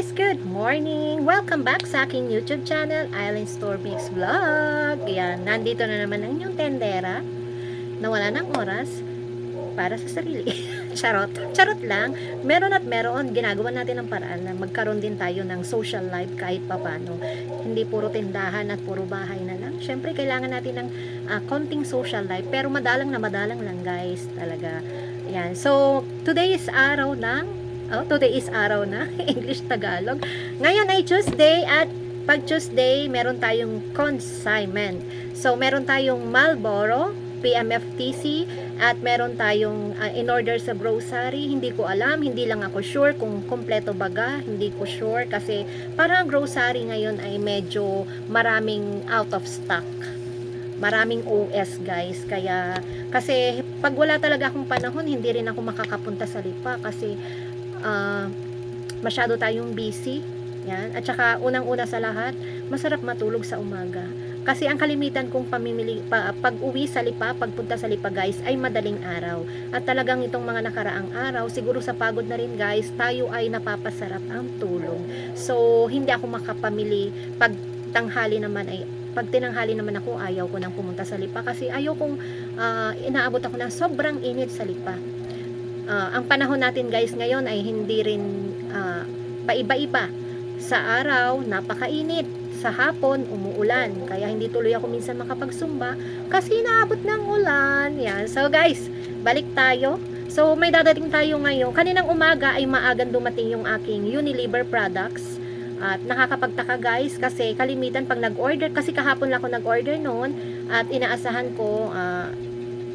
guys! Good morning! Welcome back sa aking YouTube channel, Island Store Mix Vlog. Yan, nandito na naman ang inyong tendera na wala ng oras para sa sarili. Charot. Charot lang. Meron at meron, ginagawa natin ang paraan na magkaroon din tayo ng social life kahit papano. Hindi puro tindahan at puro bahay na lang. Siyempre, kailangan natin ng ah, konting social life. Pero madalang na madalang lang guys. Talaga. Yan. So, today is araw ng Oh, today is araw na. English Tagalog. Ngayon ay Tuesday at pag Tuesday, meron tayong consignment. So, meron tayong Marlboro, PMFTC, at meron tayong uh, in-order sa grocery. Hindi ko alam, hindi lang ako sure kung kompleto baga. Hindi ko sure kasi parang grocery ngayon ay medyo maraming out of stock. Maraming OS guys. Kaya, kasi pag wala talaga akong panahon, hindi rin ako makakapunta sa Lipa kasi ah, masyado tayong busy. Yan. At saka, unang-una sa lahat, masarap matulog sa umaga. Kasi ang kalimitan kong pamimili, pa, pag-uwi sa lipa, pagpunta sa lipa guys, ay madaling araw. At talagang itong mga nakaraang araw, siguro sa pagod na rin guys, tayo ay napapasarap ang tulog. So, hindi ako makapamili. Pag tanghali naman ay pag tinanghali naman ako, ayaw ko nang pumunta sa lipa kasi ayaw kong ah, inaabot ako ng sobrang init sa lipa. Ah, ang panahon natin guys ngayon ay hindi rin ah, paiba-iba. Sa araw, napakainit. Sa hapon, umuulan. Kaya hindi tuloy ako minsan makapagsumba kasi naabot ng ulan. Yan. So guys, balik tayo. So may dadating tayo ngayon. Kaninang umaga ay maagang dumating yung aking Unilever products. At nakakapagtaka guys kasi kalimitan pag nag-order, kasi kahapon lang ako nag-order noon at inaasahan ko ah,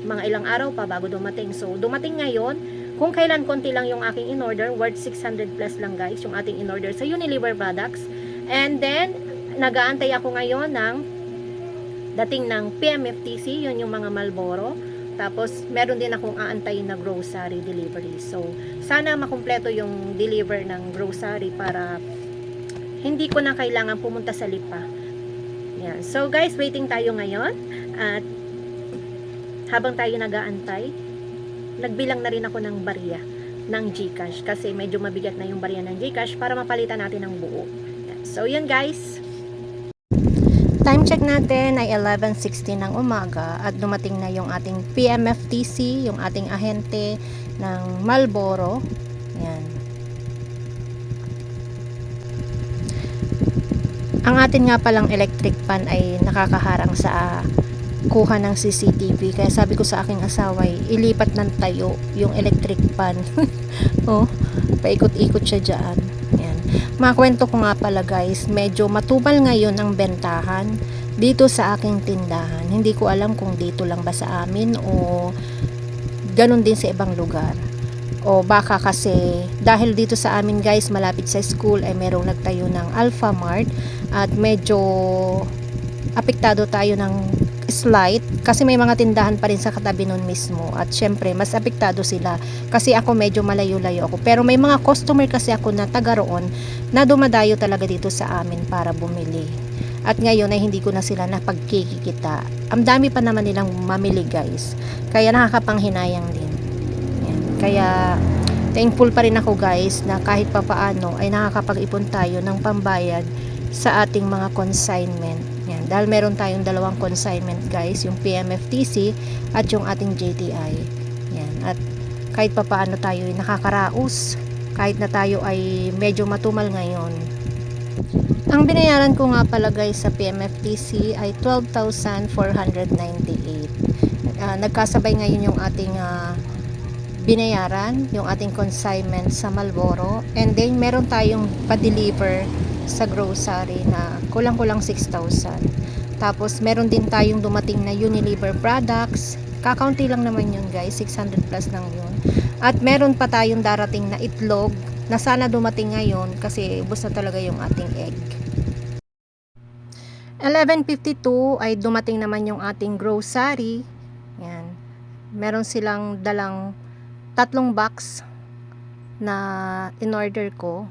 mga ilang araw pa bago dumating. So dumating ngayon, kung kailan konti lang yung aking in-order, worth 600 plus lang guys, yung ating in-order sa Unilever products. And then, nagaantay ako ngayon ng dating ng PMFTC, yun yung mga Malboro. Tapos, meron din akong aantayin na grocery delivery. So, sana makumpleto yung deliver ng grocery para hindi ko na kailangan pumunta sa lipa. Yan. So, guys, waiting tayo ngayon. At habang tayo nagaantay, nagbilang na rin ako ng barya ng Gcash kasi medyo mabigat na yung barya ng Gcash para mapalitan natin ng buo. So, yun guys. Time check natin ay 11.60 ng umaga at dumating na yung ating PMFTC, yung ating ahente ng Malboro. Yan. Ang atin nga palang electric pan ay nakakaharang sa kuha ng CCTV. Kaya sabi ko sa aking asawa, ay, ilipat ng tayo yung electric pan. oh, paikot-ikot siya dyan. Yan. Makwento ko nga pala guys, medyo matubal ngayon ang bentahan dito sa aking tindahan. Hindi ko alam kung dito lang ba sa amin o ganun din sa ibang lugar. O baka kasi dahil dito sa amin guys malapit sa school ay merong nagtayo ng Alpha Mart at medyo apektado tayo ng slight kasi may mga tindahan pa rin sa katabi nun mismo. At syempre mas apektado sila kasi ako medyo malayo-layo ako. Pero may mga customer kasi ako na taga roon na dumadayo talaga dito sa amin para bumili. At ngayon ay hindi ko na sila napagkikikita. Ang dami pa naman nilang mamili guys. Kaya nakakapanghinayang din. Yan. kaya thankful pa rin ako guys na kahit papaano ay nakakapag-ipon tayo ng pambayad sa ating mga consignment. Dahil meron tayong dalawang consignment guys, yung PMFTC at yung ating JTI. Yan. At kahit pa paano tayo ay nakakaraos, kahit na tayo ay medyo matumal ngayon. Ang binayaran ko nga pala guys sa PMFTC ay 12,498. Ah, nagkasabay ngayon yung ating ah, binayaran, yung ating consignment sa Malboro. And then meron tayong pa-deliver sa grocery na kulang-kulang 6,000. Tapos, meron din tayong dumating na Unilever products. Kakaunti lang naman yun guys, 600 plus lang yun. At meron pa tayong darating na itlog na sana dumating ngayon kasi ubos na talaga yung ating egg. 11.52 ay dumating naman yung ating grocery. Yan. Meron silang dalang tatlong box na in-order ko.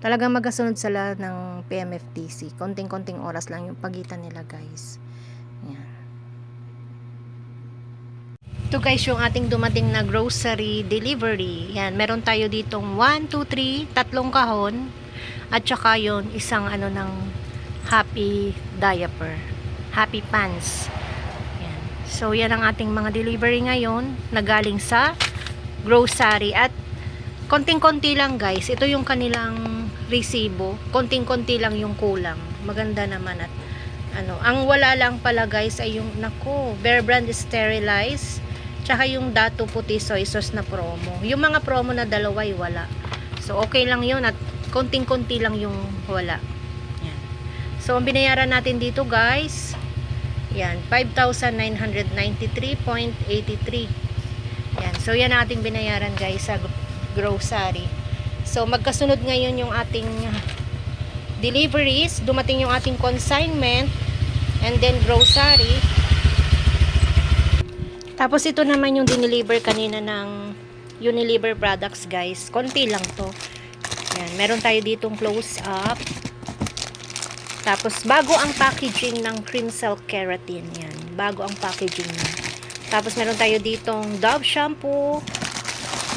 Talagang magasunod sila ng PMFTC. Konting-konting oras lang yung pagitan nila, guys. Yan. Ito guys yung ating dumating na grocery delivery. Yan, meron tayo ditong 1, 2, 3, tatlong kahon. At saka yun, isang ano ng happy diaper. Happy pants. Yan. So yan ang ating mga delivery ngayon na galing sa grocery. At konting-konti lang guys. Ito yung kanilang resibo. Konting-konti lang yung kulang. Maganda naman at ano, ang wala lang pala guys ay yung nako, Bear Brand sterilized tsaka yung Dato Puti Soy Sauce na promo. Yung mga promo na dalawa ay wala. So okay lang yun at konting-konti lang yung wala. Yan. So ang binayaran natin dito guys, yan, 5,993.83. Yan. So yan ating binayaran guys sa grocery. So magkasunod ngayon yung ating deliveries, dumating yung ating consignment, and then grocery. Tapos ito naman yung dineliver kanina ng Unilever products guys. Konti lang to. Yan, meron tayo ditong close up. Tapos bago ang packaging ng Cream Silk Keratin. Yan, bago ang packaging niya. Tapos meron tayo ditong Dove shampoo,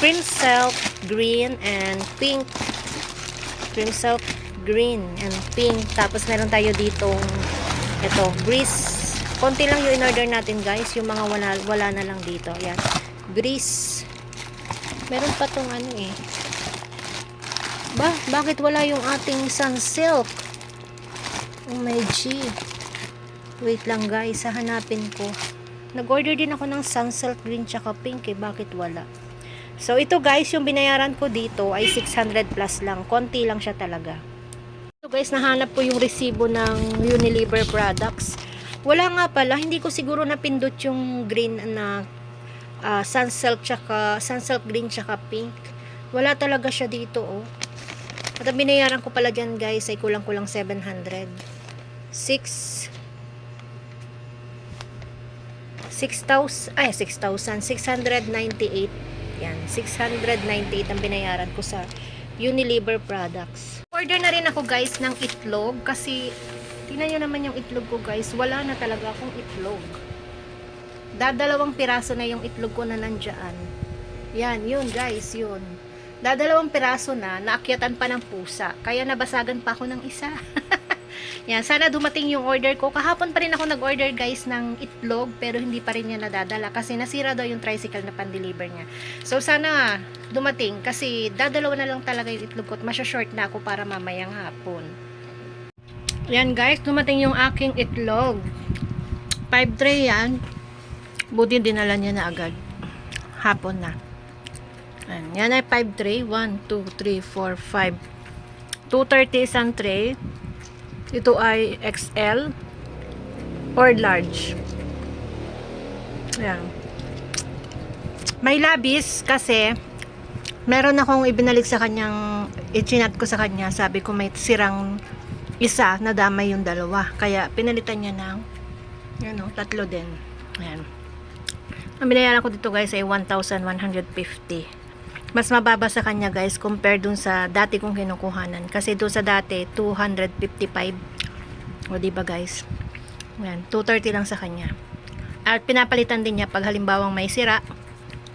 Cream Silk green and pink. Cream Silk green and pink. Tapos meron tayo ditong ito, Breeze. Konti lang yung in-order natin guys. Yung mga wala, wala na lang dito. Ayan. Breeze. Meron pa tong ano eh. Ba, bakit wala yung ating Sunsilk? Oh my G. Wait lang guys, hahanapin ko. Nag-order din ako ng Sunsilk green tsaka pink eh. Bakit wala? So ito guys, yung binayaran ko dito ay 600 plus lang. Konti lang siya talaga. So guys, nahanap ko yung resibo ng Unilever products. Wala nga pala, hindi ko siguro napindot yung green na uh, sunsilk tsaka sunsilk green tsaka pink. Wala talaga siya dito oh. At binayaran ko pala dyan guys ay kulang-kulang 700. 6 6,000 ay 6,000 698 yan 698 ang binayaran ko sa Unilever products. Order na rin ako guys ng itlog kasi tingnan nyo naman yung itlog ko guys. Wala na talaga akong itlog. Dadalawang piraso na yung itlog ko na nandyan yan yun guys yun. Dadalawang piraso na naakyatan pa ng pusa. Kaya nabasagan pa ako ng isa yan sana dumating yung order ko. Kahapon pa rin ako nag-order guys ng itlog pero hindi pa rin niya nadadala kasi nasira daw yung tricycle na pan-deliver niya. So sana dumating kasi dadalawa na lang talaga yung itlog ko at masya-short na ako para mamayang hapon. Yan guys dumating yung aking itlog. 5 tray yan. Buti dinala niya na agad. Hapon na. Yan, yan ay 5 tray. 1, 2, 3, 4, 5 230 isang tray ito ay XL or large. Yan may labis kasi meron akong ibinalik sa kanyang ichinat ko sa kanya. Sabi ko may sirang isa na damay yung dalawa. Kaya pinalitan niya ng ano, tatlo din. Ayan. Ang binayaran ko dito guys ay 1,150 mas mababa sa kanya guys compare dun sa dati kong kinukuhanan. Kasi dun sa dati 255 o diba guys? Ayan 230 lang sa kanya. At pinapalitan din niya pag halimbawang may sira.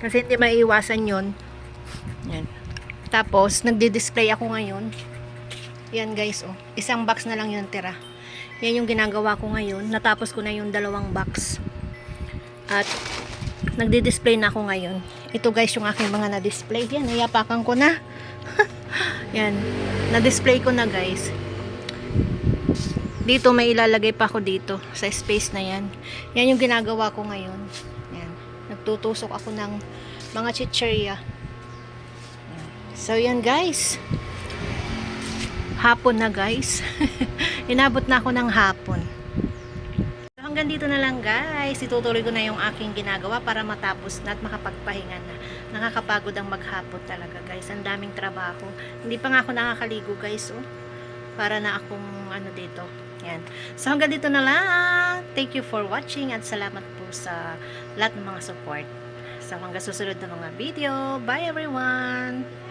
Kasi hindi maiiwasan yon yan tapos nagdi-display ako ngayon. Yan guys oh. Isang box na lang yung tira. Yan yung ginagawa ko ngayon. Natapos ko na yung dalawang box. At nagdi-display na ako ngayon. Ito guys yung aking mga na-display. Yan, nayapakan ko na. Yan, na-display ko na guys. Dito may ilalagay pa ako dito sa space na yan. Yan yung ginagawa ko ngayon. Yan, nagtutusok ako ng mga chicherya. So yan guys. Hapon na guys. Inabot na ako ng hapon hanggang dito na lang guys. Itutuloy ko na yung aking ginagawa para matapos na at makapagpahinga na. Nakakapagod ang maghapon talaga guys. Ang daming trabaho. Hindi pa nga ako nakakaligo guys. Oh. Para na akong ano dito. Yan. So hanggang dito na lang. Thank you for watching at salamat po sa lahat ng mga support. So hanggang susunod na mga video. Bye everyone!